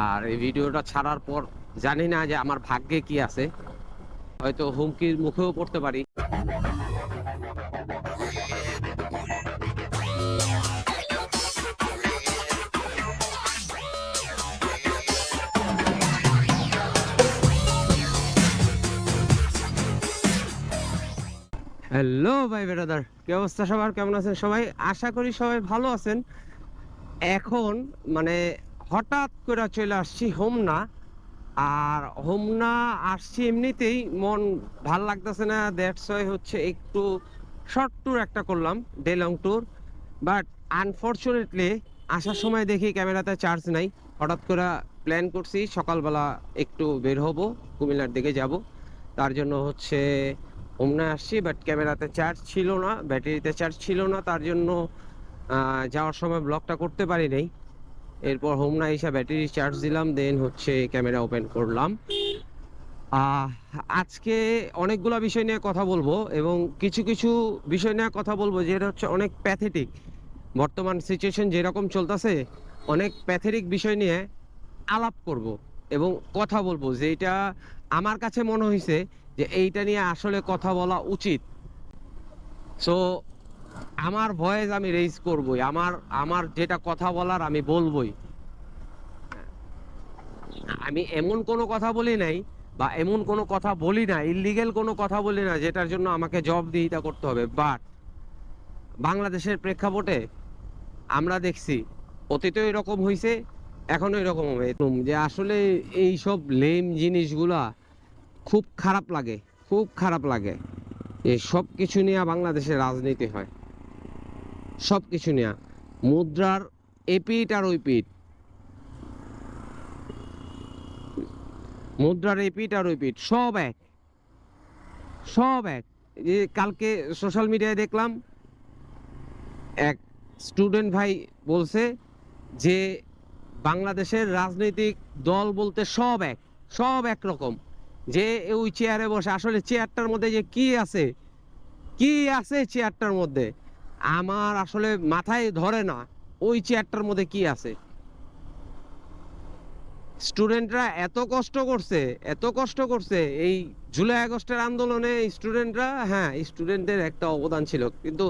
আর এই ভিডিওটা ছাড়ার পর জানি না যে আমার ভাগ্যে কি আছে। হয়তো হুমকির মুখেও পড়তে পারি। হ্যালো ভাই বেরাদার কি অবস্থা সবার? কেমন আছেন সবাই? আশা করি সবাই ভালো আছেন। এখন মানে হঠাৎ করে চলে আসছি হোমনা। আর হোমনা আসছি এমনিতেই মন ভালো লাগতেছে না দ্যাটস ওয়াই হচ্ছে একটু শর্ট ট্যুর একটা করলাম day long tour but unfortunately আসার সময় দেখি ক্যামেরাতে চার্জ নাই। হঠাৎ করে প্ল্যান করছি সকালবেলা একটু বের হব, কুমিল্লার দিকে যাব। তার জন্য হচ্ছে হোমনায় আসছি বাট ক্যামেরাতে চার্জ ছিল না ব্যাটারিতে চার্জ ছিল না, তার জন্য যাওয়ার সময় ব্লগটা করতে পারি নাই। এরপর হোম না এসে ব্যাটারি চার্জ দিলাম দেন হচ্ছে ক্যামেরা ওপেন করলাম। আজকে অনেকগুলো বিষয় নিয়ে কথা বলব এবং কিছু কিছু বিষয় নিয়ে কথা বলব যেটা হচ্ছে অনেক প্যাথেটিক বর্তমান সিচুয়েশন যেরকম চলতেছে, অনেক প্যাথেটিক বিষয় নিয়ে আলাপ করব এবং কথা বলব। যেটা আমার কাছে মনে হয়েছে যে এইটা নিয়ে আসলে কথা বলা উচিত। সো আমার ভয়েস আমি রেজ করবই, আমার আমার যেটা কথা বলার আমি বলবই। আমি এমন কোনো কথা বলি নাই বা এমন কোনো কথা বলি না ইলিগেল কোনো কথা বলি না, যেটার জন্য আমাকে জবাবদিহিতা করতে হবে। বাট বাংলাদেশের প্রেক্ষাপটে আমরা দেখছি অতীতেও এরকম হয়েছে এখনও এরকম হবে। যে আসলে এই সব লেম জিনিসগুলা খুব খারাপ লাগে, খুব খারাপ লাগে। এই সব কিছু নিয়ে বাংলাদেশে রাজনীতি হয়। সব কিছু নিয়ে। মুদ্রার এপিট আর ওই পিঠ মুদ্রার এপিট আর ওই পিঠ সব এক। সব এক। যে কালকে সোশ্যাল মিডিয়ায় দেখলাম, এক স্টুডেন্ট ভাই বলছে যে, বাংলাদেশের রাজনৈতিক দল বলতে সব এক, সব একরকম যে ওই চেয়ারে বসে, আসলে চেয়ারটার মধ্যে যে কি আছে? কি আছে চেয়ারটার মধ্যে? আমার আসলে মাথায় ধরে না, ওই চেয়ারটার মধ্যে কি আছে? স্টুডেন্টরা এত কষ্ট করছে, এত কষ্ট করছে, এই জুলাই আগস্টের আন্দোলনে স্টুডেন্টরা হ্যাঁ স্টুডেন্টদের একটা অবদান ছিল। কিন্তু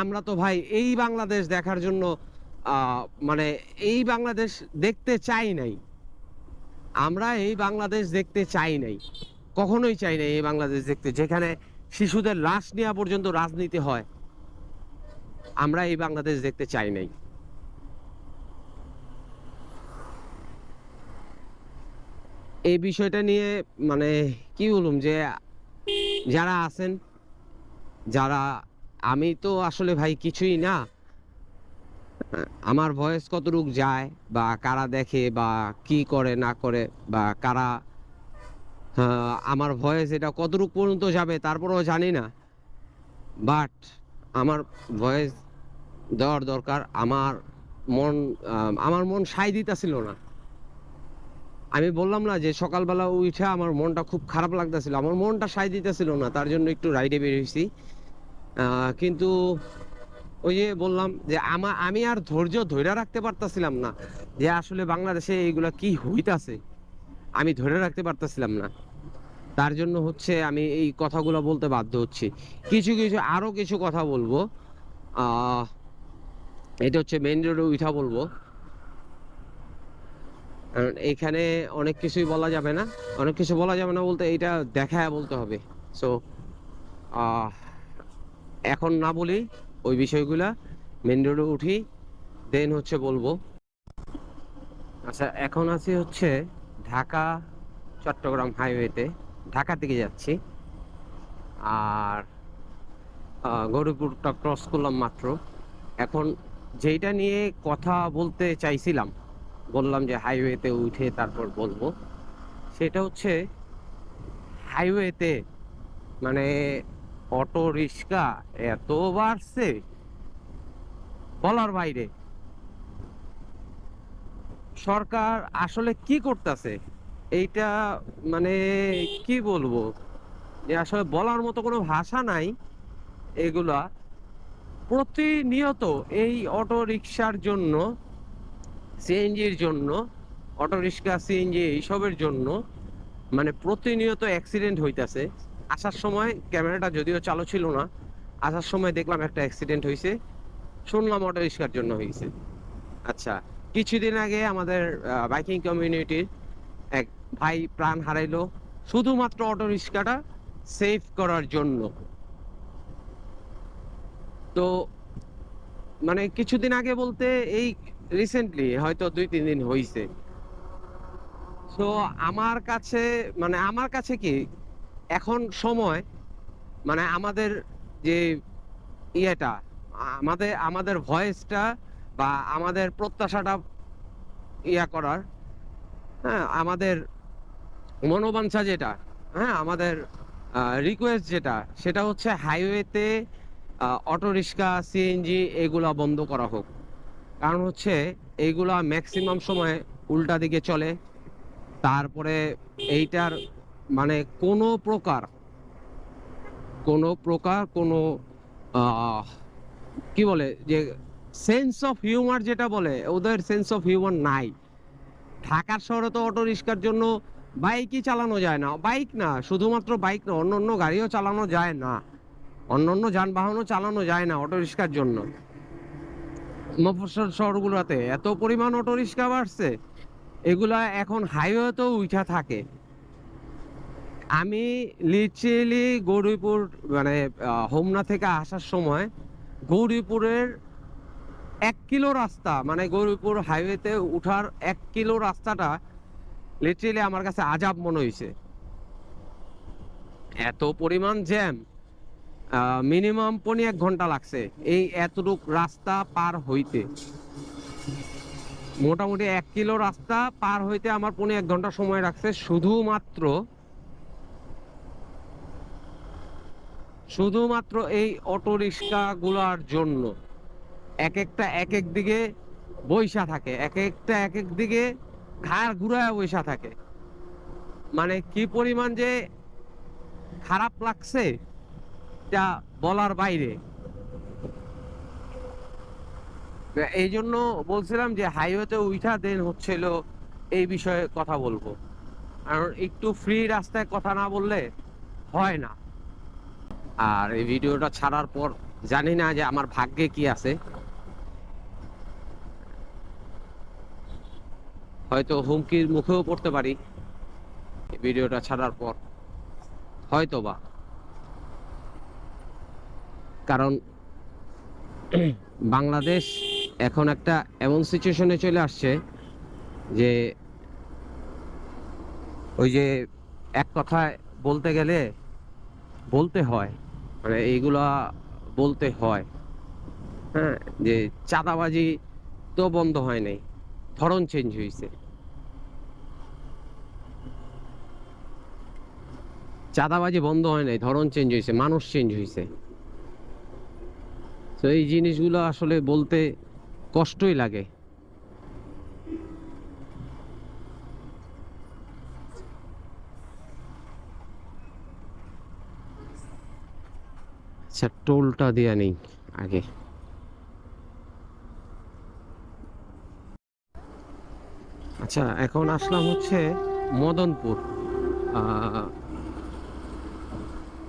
আমরা তো ভাই এই বাংলাদেশ দেখার জন্য মানে এই বাংলাদেশ দেখতে চাই নাই। আমরা এই বাংলাদেশ দেখতে চাই নাই। কখনোই চাই নাই এই বাংলাদেশ দেখতে, যেখানে শিশুদের লাশ নেওয়া পর্যন্ত রাজনীতি হয়। আমরা এই বাংলাদেশ দেখতে চাই নাই। এই বিষয়টা নিয়ে মানে কি বলুম যে, যারা আছেন, যারা, আমি তো আসলে ভাই কিছুই না। আমার ভয়েস কতটুক যায়, বা কারা দেখে, বা কি করে, না করে, বা কারা আমার ভয়েস এটা কতটুক পর্যন্ত যাবে, তারপরেও জানি না। বাট আমার ভয়েস দেওয়ার দরকার, আমার মন আমার মন সাই দিতেছিল না। আমি বললাম না যে সকালবেলা উঠে আমার মনটা খুব খারাপ লাগতেছিল, আমার মনটা সাই দিতেছিল না, তার জন্য একটু রাইডে বেরিয়েছি কিন্তু ওই যে বললাম যে আমা, আমি আর ধৈর্য ধরে রাখতে পারতাছিলাম না যে আসলে বাংলাদেশে এইগুলা কি হইতাছে, আমি ধরে রাখতে পারতাছিলাম না। তার জন্য হচ্ছে আমি এই কথাগুলো বলতে বাধ্য হচ্ছি। কিছু কিছু আরও কিছু কথা বলব। এটা হচ্ছে মেইন রোডে উঠা বলব। কারণ এখানে অনেক কিছুই বলা যাবে না। অনেক কিছু বলা যাবে না বলতে এটা দেখায় বলতে হবে। সো এখন না বলি ওই বিষয়গুলা। মেন রোডে উঠি দেন হচ্ছে বলব। আচ্ছা এখন আছি হচ্ছে ঢাকা, চট্টগ্রাম হাইওয়েতে ঢাকা দিকে যাচ্ছি। আর গৌরীপুরটা ক্রস করলাম মাত্র। এখন যেইটা নিয়ে কথা বলতে চাইছিলাম, বললাম যে হাইওয়েতে উঠে তারপর বলব, সেটা হচ্ছে হাইওয়েতে মানে অটো রিক্সা এত বাড়ছে বলার বাইরে। সরকার আসলে কি করতেছে? এইটা মানে কি বলব? যে আসলে বলার মতো কোনো ভাষা নাই এগুলা। প্রতিনিয়ত এই অটো রিক্সার জন্য, সিএনজির জন্য অটো রিক্সা সিএনজি এইসবের জন্য মানে প্রতিনিয়ত অ্যাক্সিডেন্ট হইতাছে। আসার সময় ক্যামেরাটা যদিও চালু ছিল না, আসার সময় দেখলাম একটা অ্যাক্সিডেন্ট হয়েছে শুনলাম অটো রিক্সার জন্য হয়েছে আচ্ছা কিছুদিন আগে আমাদের বাইকিং কমিউনিটির এক ভাই প্রাণ হারাইলো। শুধুমাত্র অটো রিক্সাটা সেভ করার জন্য। তো মানে কিছুদিন আগে বলতে এই রিসেন্টলি হয়তো দুই, তিন দিন হয়েছে তো আমার কাছে মানে আমার কাছে কি, এখন সময় মানে আমাদের যে ইয়েটা, আমাদের আমাদের ভয়েসটা বা আমাদের প্রত্যাশাটা ইয়া করার হ্যাঁ আমাদের মনোবাঞ্ছা যেটা হ্যাঁ আমাদের রিকোয়েস্ট যেটা, সেটা হচ্ছে হাইওয়েতে অটো রিক্সা সিএনজি এগুলা বন্ধ করা হোক। কারণ হচ্ছে এইগুলা ম্যাক্সিমাম সময় উল্টা দিকে চলে। তারপরে এইটার মানে কোনো প্রকার কোনো প্রকার কোনো কি বলে যে সেন্স অফ হিউমার যেটা বলে, ওদের সেন্স অফ হিউমার নাই। ঢাকার শহরে তো অটো রিক্সার জন্য বাইকই চালানো যায় না। বাইক না, শুধুমাত্র বাইক না অন্য অন্য গাড়িও চালানো যায় না। অন্য অন্য যানবাহনও চালানো যায় না অটো রিক্সার জন্য। মফস্বল শহরগুলোতে এত পরিমাণ অটো রিক্সা বাড়ছে, এগুলা এখন হাইওয়েতেও উঠা থাকে। আমি লিটারেলি গৌরীপুর মানে হোমনা থেকে আসার সময় গৌরীপুরের এক কিলো রাস্তা মানে গৌরীপুর হাইওয়েতে উঠার এক কিলো রাস্তাটা লিটারেলি আমার কাছে আজাব মনে হয়েছে এত পরিমাণ জ্যাম মিনিমাম পনি এক ঘণ্টা লাগছে এই এতটুক রাস্তা পার হইতে। মোটামুটি এক কিলো রাস্তা পার হইতে আমার পনে এক ঘণ্টা সময় রাখছে শুধুমাত্র শুধুমাত্র এই অটো রিক্সা গুলার জন্য এক একটা এক এক দিকে বৈশা থাকে, এক একটা এক এক দিকে ঘাড় ঘুরায় বৈশা থাকে। মানে কি পরিমাণ যে খারাপ লাগছে? তা বলার বাইরে। এই জন্য বলছিলাম যে হাইওয়েতে উঠা দেন হচ্ছিল এই বিষয়ে কথা বলব। কারণ একটু ফ্রি রাস্তায় কথা না বললে হয় না। আর এই ভিডিওটা ছাড়ার পর জানি না যে আমার ভাগ্যে কি আছে। হয়তো হুমকির মুখেও পড়তে পারি ভিডিওটা ছাড়ার পর। হয়তো বা কারণ বাংলাদেশ এখন একটা এমন সিচুয়েশনে চলে আসছে যে ওই যে এক কথায় বলতে গেলে বলতে হয় মানে এইগুলা বলতে হয় হ্যাঁ যে চাঁদাবাজি তো বন্ধ হয় নাই, ধরন চেঞ্জ হয়েছে চাঁদাবাজি বন্ধ হয় নাই, ধরন চেঞ্জ হয়েছে মানুষ চেঞ্জ হয়েছে তো এই জিনিসগুলো আসলে বলতে কষ্টই লাগে। আচ্ছা টোলটা দেয়া নেই আগে। আচ্ছা এখন আসলাম হচ্ছে মদনপুর।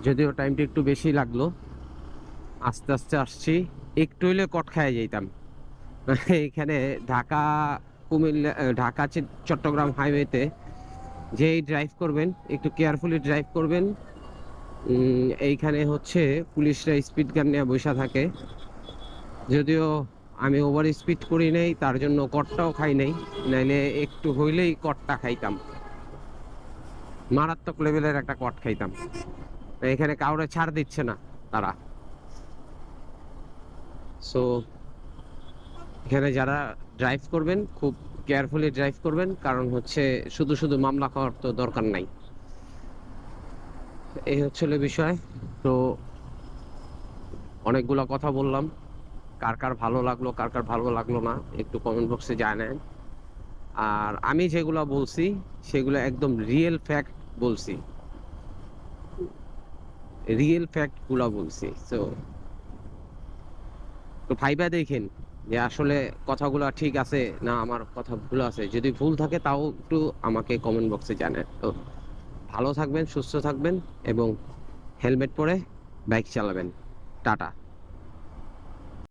যদিও টাইমটা একটু বেশি লাগল। আস্তে আস্তে আসছি। একটু হইলে কট খায় যাইতাম। এখানে ঢাকা, কুমিল্লা ঢাকা চট্টগ্রাম হাইওয়েতে যেই ড্রাইভ করবেন, একটু কেয়ারফুলি ড্রাইভ করবেন। এইখানে হচ্ছে পুলিশরা স্পিড গান নিয়ে বসে থাকে। যদিও আমি ওভার স্পিড করি নাই, তার জন্য কটটাও খাই নাই। নাইলে একটু হইলেই কটটা খাইতাম। মারাত্মক লেভেলের একটা কট খাইতাম। এখানে কাউরে ছাড় দিচ্ছে না তারা। সো এখানে যারা ড্রাইভ করবেন, খুব কেয়ারফুলি ড্রাইভ করবেন, কারণ হচ্ছে শুধু শুধু মামলা খাওয়ার তো দরকার নাই। এই হচ্ছিল বিষয়। তো, অনেকগুলো কথা বললাম। কার কার ভালো লাগল, কার কার ভালো লাগল না, একটু কমেন্ট বক্সে জানান আর আমি যেগুলো বলছি, সেগুলো একদম রিয়েল ফ্যাক্ট বলছি। রিয়েল ফ্যাক্টগুলা বলছি। তো তো ভাইবা দেখেন যে আসলে কথাগুলো ঠিক আছে না আমার কথা ভুল আছে। যদি ভুল থাকে তাও একটু আমাকে কমেন্ট বক্সে জানেন। তো ভালো থাকবেন, সুস্থ থাকবেন এবং হেলমেট পরে বাইক চালাবেন। টাটা।